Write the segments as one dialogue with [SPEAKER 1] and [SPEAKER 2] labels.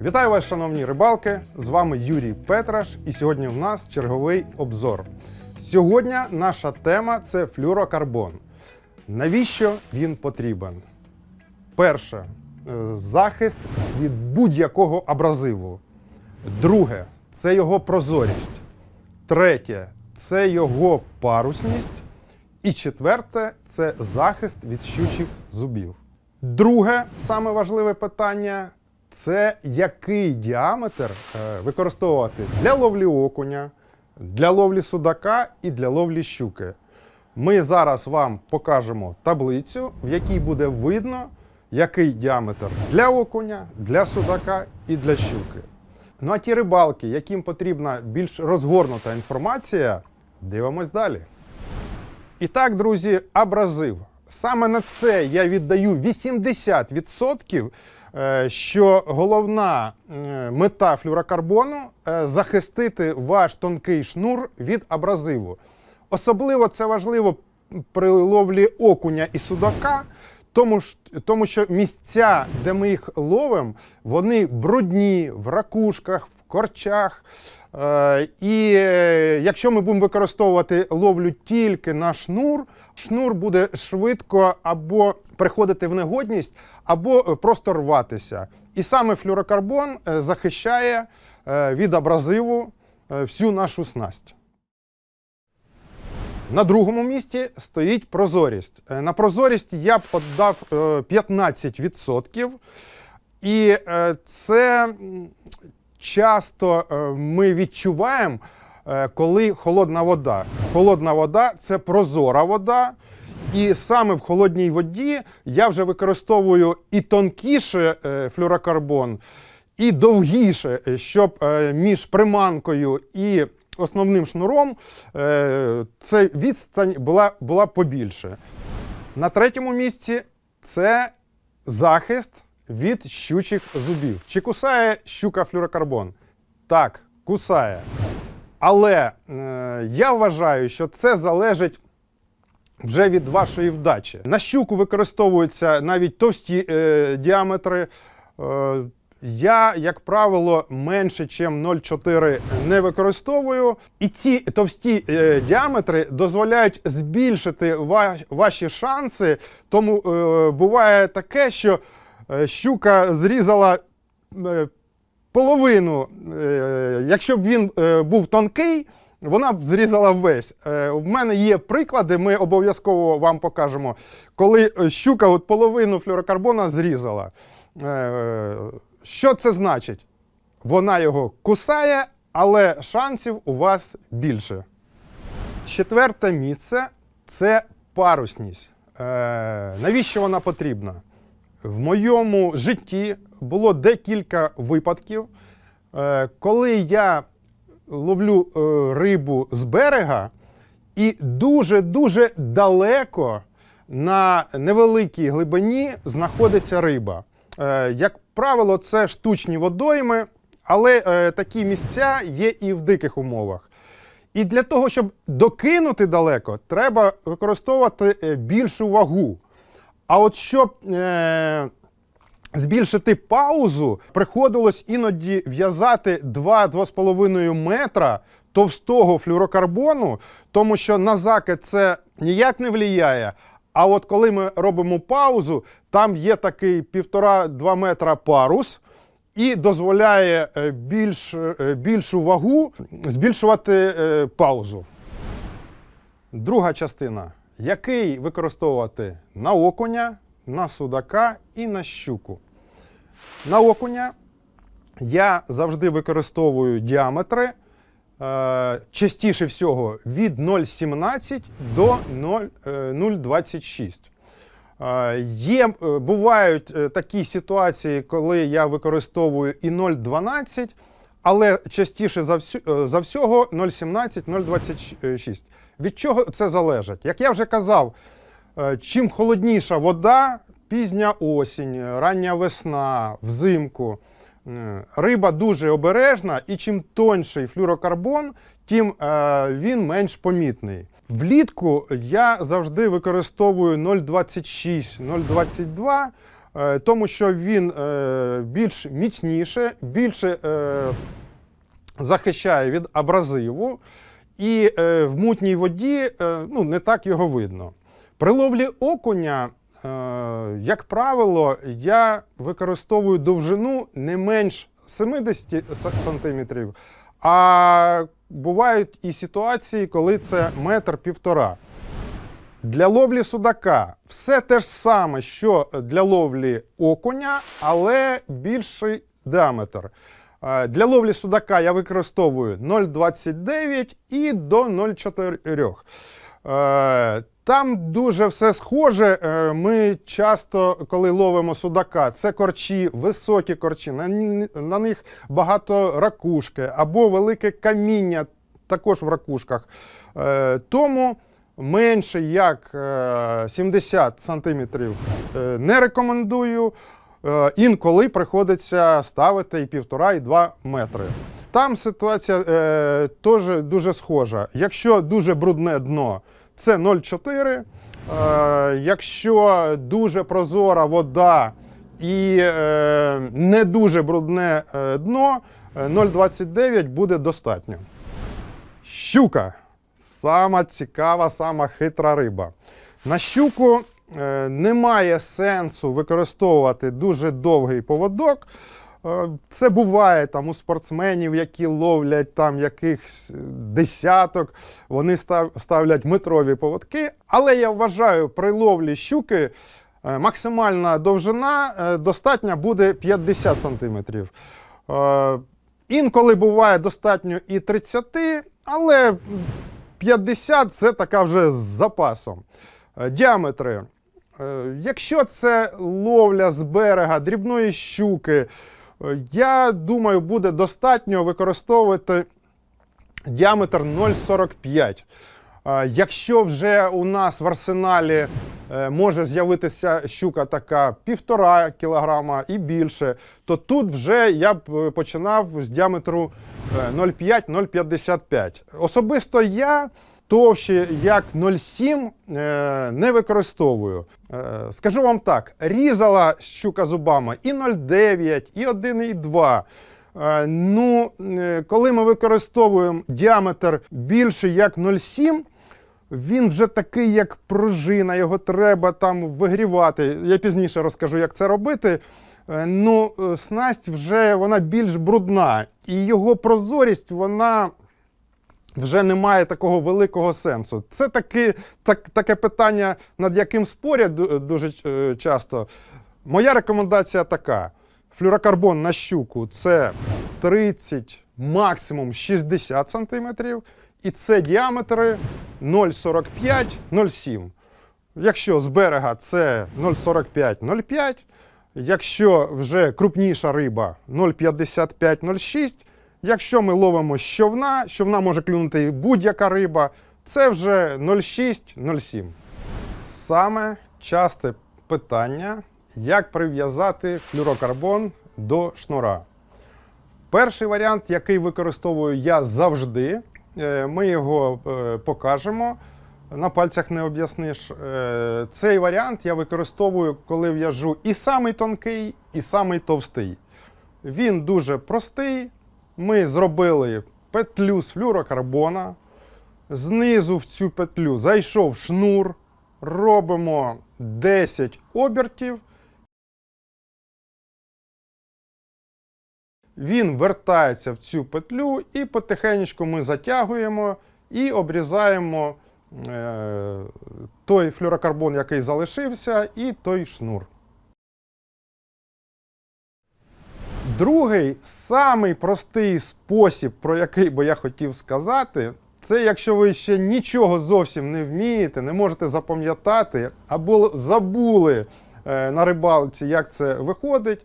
[SPEAKER 1] Вітаю вас, шановні рибалки! З вами Юрій Петраш, і сьогодні в нас черговий обзор. Сьогодні наша тема це флюрокарбон. Навіщо він потрібен? Перше е, захист від будь-якого абразиву. Друге це його прозорість. Третє це його парусність. І четверте це захист від щучих зубів. Друге, саме важливе питання це який діаметр е, використовувати для ловлі окуня, для ловлі судака і для ловлі щуки. Ми зараз вам покажемо таблицю, в якій буде видно, який діаметр для окуня, для судака і для щуки. Ну а ті рибалки, яким потрібна більш розгорнута інформація, дивимось далі. І так, друзі, абразив. Саме на це я віддаю 80%, е, що головна е, мета флюрокарбону е, захистити ваш тонкий шнур від абразиву. Особливо це важливо при ловлі окуня і судака, тому, тому що місця, де ми їх ловимо, вони брудні в ракушках, в корчах. Е, І е, якщо ми будемо використовувати ловлю тільки на шнур, шнур буде швидко або приходити в негодність, або е, просто рватися. І саме флюрокарбон захищає від абразиву всю нашу снасть. На другому місці стоїть прозорість. На прозорість я подав е, 15%. І це часто е, ми відчуваємо, е, коли холодна вода. Холодна вода це прозора вода. І саме в холодній воді я вже використовую і тонкіше е, флюрокарбон, і довгіше, щоб між приманкою і основним шнуром ця відстань була, була побільше. На третьому місці це захист від щучих зубів. Чи кусає щука флюрокарбон? Так, кусає. Але е, я вважаю, що це залежить вже від вашої вдачі. На щуку використовуються навіть товсті е, діаметри. Е, я, як правило, менше, ніж 0,4 не використовую. І ці товсті е, діаметри дозволяють збільшити ва- ваші шанси. Тому е, буває таке, що щука зрізала е, половину. Е, якщо б він е, був тонкий, вона б зрізала весь. Е, в мене є приклади, ми обов'язково вам покажемо, коли е, щука от половину флюрокарбона зрізала. Е, що це значить? Вона його кусає, але шансів у вас більше. Четверте місце це парусність. Е, навіщо вона потрібна? В моєму житті було декілька випадків, е, коли я ловлю е, рибу з берега, і дуже-дуже далеко на невеликій глибині знаходиться риба. Е, Як правило, це штучні водойми, але такі місця є і в диких умовах. І для того, щоб докинути далеко, треба використовувати більшу вагу. А от щоб е, збільшити паузу, приходилось іноді в'язати 2-2,5 метра товстого флюрокарбону, тому що на закид це ніяк не впливає. А от коли ми робимо паузу, там є такий 1,5-2 метра парус. І дозволяє е, більш, е, більшу вагу збільшувати е, паузу. Друга частина. Який використовувати на окуня, на судака і на щуку. На окуня я завжди використовую діаметри е, частіше всього від 0,17 до 0, е, 0,26. Е, Є, бувають такі ситуації, коли я використовую і 0,12, але частіше за, всю, е, за всього 0,17, 0,26. Від чого це залежить? Як я вже казав, е, чим холодніша вода, пізня осінь, рання весна, взимку, е, риба дуже обережна, і чим тонший флюрокарбон, тим він менш помітний. Влітку я завжди використовую 0,26, 0,22, е, тому що він е, більш міцніше, більше е, захищає від абразиву, і е, в мутній воді е, ну, не так його видно. При ловлі окуня, е, як правило, я використовую довжину не менш 70 см, а бувають і ситуації, коли це метр півтора. Для ловлі судака все те ж саме, що для ловлі окуня, але більший діаметр. Е, Для ловлі судака я використовую 0,29 і до 0,4. Е, Там дуже все схоже. Е, Ми часто, коли ловимо судака, це корчі, високі корчі, на, них багато ракушки або велике каміння також в ракушках. Тому менше як е, 70 сантиметрів е, не рекомендую. Е, Інколи приходиться ставити і півтора, і два метри. Там ситуація е, теж дуже схожа. Якщо дуже брудне дно, це 0,4. Е, якщо дуже прозора вода і е, не дуже брудне е, дно, е, 0,29 буде достатньо. Щука сама цікава, сама хитра риба. На щуку е, немає сенсу використовувати дуже довгий поводок. Е, Це буває там у спортсменів, які ловлять там якихось десяток, вони ставлять метрові поводки. Але я вважаю, при ловлі щуки е, максимальна довжина достатня буде 50 сантиметрів. Е, Інколи буває достатньо і 30, але 50 це така вже з запасом. Е, Діаметри. Е, Якщо це ловля з берега дрібної щуки, е, я думаю, буде достатньо використовувати діаметр 0,45. Е, Якщо вже у нас в арсеналі е, може з'явитися щука така півтора кілограма і більше, то тут вже я б е, починав з діаметру е, 0,5-0,55. Особисто я товще як 0,7 е, не використовую. Е, Скажу вам так: різала щука зубами і 0,9, і 1,2. Е, Ну, е, коли ми використовуємо діаметр більше як 0,7, він вже такий, як пружина, його треба там вигрівати. Я пізніше розкажу, як це робити. Е, Ну, е, снасть вже вона більш брудна, і його прозорість вона вже не має такого великого сенсу. Це таки, так, таке питання, над яким спорять дуже е, часто. Моя рекомендація така: флюрокарбон на щуку це 30, максимум 60 сантиметрів, і це діаметри 0,45-0,7. Якщо з берега це 0,45-0,5, якщо вже крупніша риба 0,55-0,6, якщо ми ловимо з човна може клюнути будь-яка риба, це вже 0,6-0,7. Саме часте питання, як прив'язати флюрокарбон до шнура. Перший варіант, який використовую я завжди, ми його е, покажемо. На пальцях не об'ясниш. Е, Цей варіант я використовую, коли в'яжу і самий тонкий, і самий товстий. Він дуже простий. Ми зробили петлю з флюрокарбона. Знизу в цю петлю зайшов шнур. Робимо 10 обертів. Він вертається в цю петлю, і потихеньку ми затягуємо і обрізаємо е, той флюрокарбон, який залишився, і той шнур. Другий, самий простий спосіб, про який би я хотів сказати, це якщо ви ще нічого зовсім не вмієте, не можете запам'ятати, або забули е, на рибалці, як це виходить.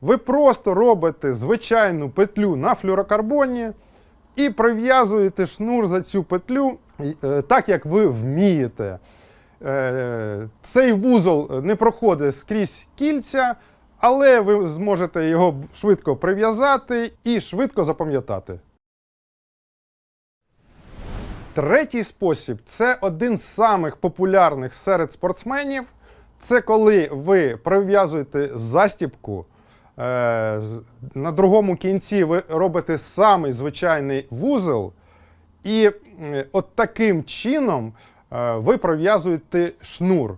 [SPEAKER 1] Ви просто робите звичайну петлю на флюрокарбоні і прив'язуєте шнур за цю петлю е, так, як ви вмієте. Е, Цей вузол не проходить скрізь кільця, але ви зможете його швидко прив'язати і швидко запам'ятати. Третій спосіб це один з самих популярних серед спортсменів. Це коли ви прив'язуєте застіпку. Е, На другому кінці ви робите самий звичайний вузол, і от таким чином е, ви пров'язуєте шнур.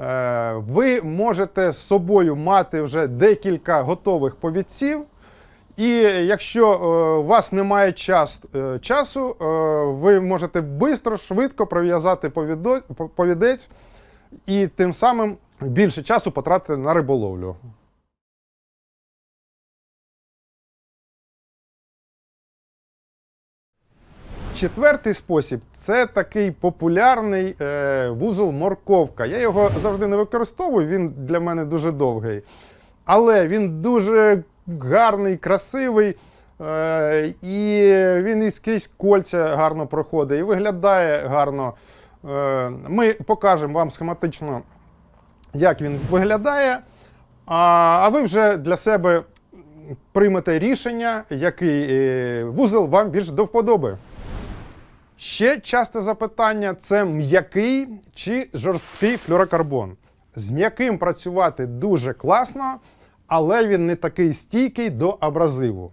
[SPEAKER 1] Е, Ви можете з собою мати вже декілька готових повідців. І якщо у вас немає час, часу, ви можете швидко, швидко пров'язати повідець і тим самим більше часу потратити на риболовлю. Четвертий спосіб це такий популярний е, вузол морковка. Я його завжди не використовую, він для мене дуже довгий. Але він дуже гарний, красивий, е, і він і скрізь кольця гарно проходить, і виглядає гарно. Е, ми покажемо вам схематично, як він виглядає. А, а ви вже для себе приймете рішення, який е, вузол вам більш до вподоби. Ще часте запитання: це м'який чи жорсткий флюрокарбон. З м'яким працювати дуже класно, але він не такий стійкий до абразиву.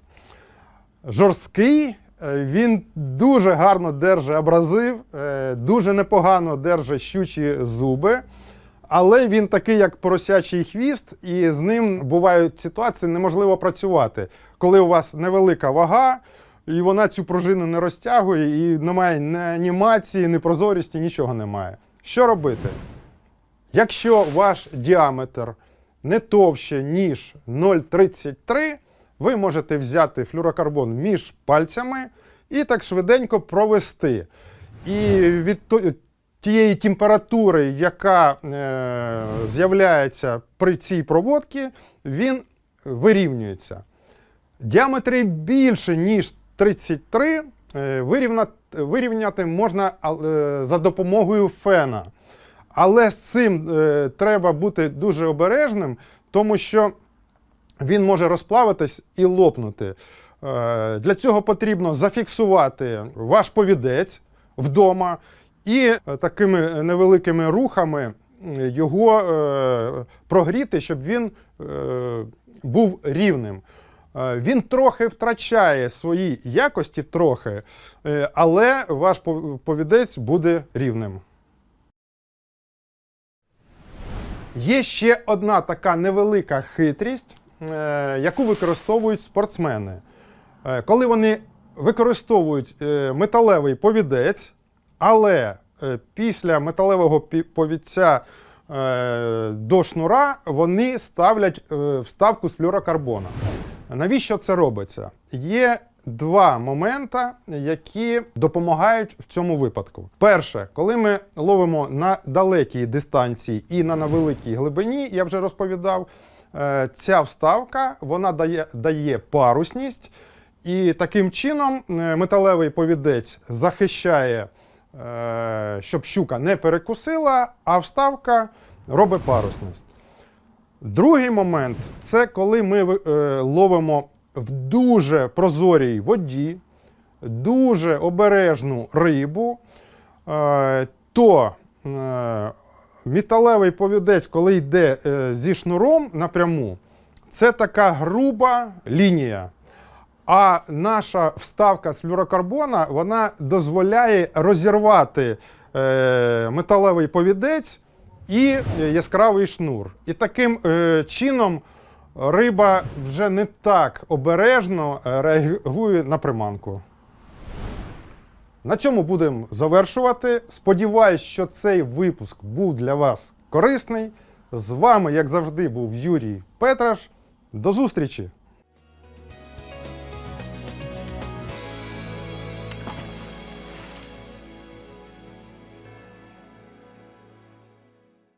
[SPEAKER 1] Жорсткий, е, він дуже гарно держить абразив, е, дуже непогано держить щучі зуби. Але він такий, як поросячий хвіст, і з ним бувають ситуації, неможливо працювати, коли у вас невелика вага, і вона цю пружину не розтягує, і немає ні анімації, ні прозорісті, нічого немає. Що робити? Якщо ваш діаметр не товще, ніж 0,33, ви можете взяти флюрокарбон між пальцями і так швиденько провести. І від тієї температури, яка е, з'являється при цій проводці, він вирівнюється. Діаметри більше, ніж 33, е, вирівняти, можна е, за допомогою фена. Але з цим е, треба бути дуже обережним, тому що він може розплавитись і лопнути. Для цього потрібно зафіксувати ваш повідець вдома і такими невеликими рухами його прогріти, щоб він був рівним. Е, Він трохи втрачає свої якості, трохи, е, але ваш повідець буде рівним. Є ще одна така невелика хитрість, е, яку використовують спортсмени. Коли вони використовують металевий повідець, але після металевого повідця до шнура вони ставлять вставку з флюрокарбона. Навіщо це робиться? Є два моменти, які допомагають в цьому випадку. Перше, коли ми ловимо на далекій дистанції і на невеликій глибині, я вже розповідав, е, ця вставка вона дає, дає парусність, і таким чином е, металевий повідець захищає, е, щоб щука не перекусила, а вставка робить парусність. Другий момент це коли ми е, ловимо в дуже прозорій воді, дуже обережну рибу, е, то е, металевий повідець, коли йде е, зі шнуром напряму, це така груба лінія. А наша вставка з флюрокарбона вона дозволяє розірвати е, металевий повідець і е, яскравий шнур. І таким е, чином риба вже не так обережно е, реагує на приманку. На цьому будемо завершувати. Сподіваюсь, що цей випуск був для вас корисний. З вами, як завжди, був Юрій Петраш. До зустрічі!